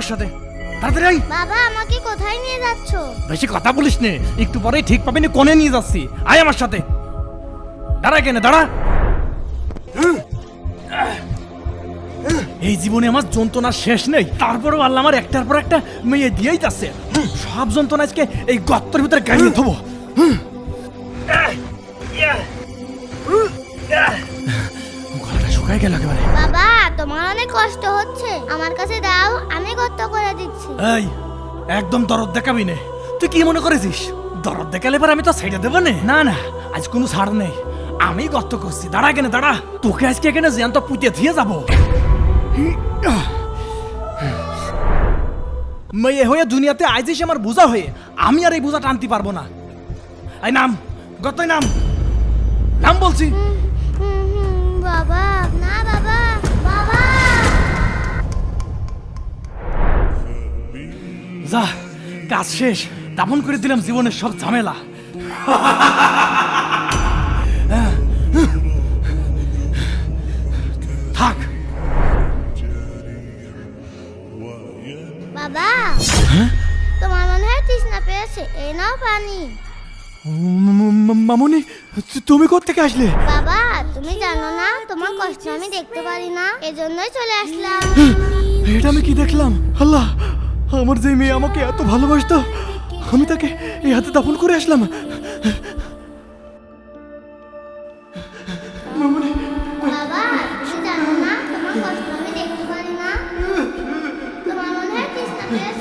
আমার সাথে। তাড়াতাড়ি আই বাবা আমাকে কোথায় নিয়ে যাচ্ছ? বেশি কথা বলিস নে। একটু পরেই ঠিক পাবি না কোনে নিয়ে যাচ্ছি। আয় আমার সাথে। দাঁড়া কেনে দাঁড়া। এই জীবনে আমার যন্ত্রণার শেষ নেই। তারপরেও আল্লাহ আমার একটার পর একটা মেয়ে দিয়েই যাচ্ছে। সব যন্ত্রণা আজকে এই গর্তের ভিতরে গাড়িয়ে থবো। গলাটা শুকায় গেল একেবারে। বাবা তোমার অনেক কষ্ট হচ্ছে। আমার কাছে দাও গর্ত করে দিচ্ছি। এই একদম দরদ দেখাবি নে। তুই কি মনে করেছিস? দরদ দেখালে এবার আমি তো সাইডে দেবো নে। না না আজ কোনো ছাড় নেই। আমি গর্ত করছি। দাঁড়া কেন দাঁড়া। তোকে আজকে এখানে জ্যান্ত পুঁতে দিয়ে যাব। মেয়ে হয়ে দুনিয়াতে আইজিস আমার বোঝা হয়ে। আমি আর এই বোঝা টানতে পারব না। এই নাম গতই নাম। নাম বলছি। যা কাজ শেষ। দাপন করে দিলাম জীবনের সব ঝামেলা। থাক। বাবা তোমার মনে হয় তৃষ্ণা পেয়েছে? এই নাও পানি। মামুনি তুমি কোথেকে আসলে? বাবা তুমি জানো না তোমার কষ্ট আমি দেখতে পারি না এজন্যই চলে আসলাম। এটা আমি কি দেখলাম? আল্লাহ! আমার যে মেয়ে আমাকে এত ভালোবাসত আমি তাকে এই হাতে দাফন করে আসলাম Yes.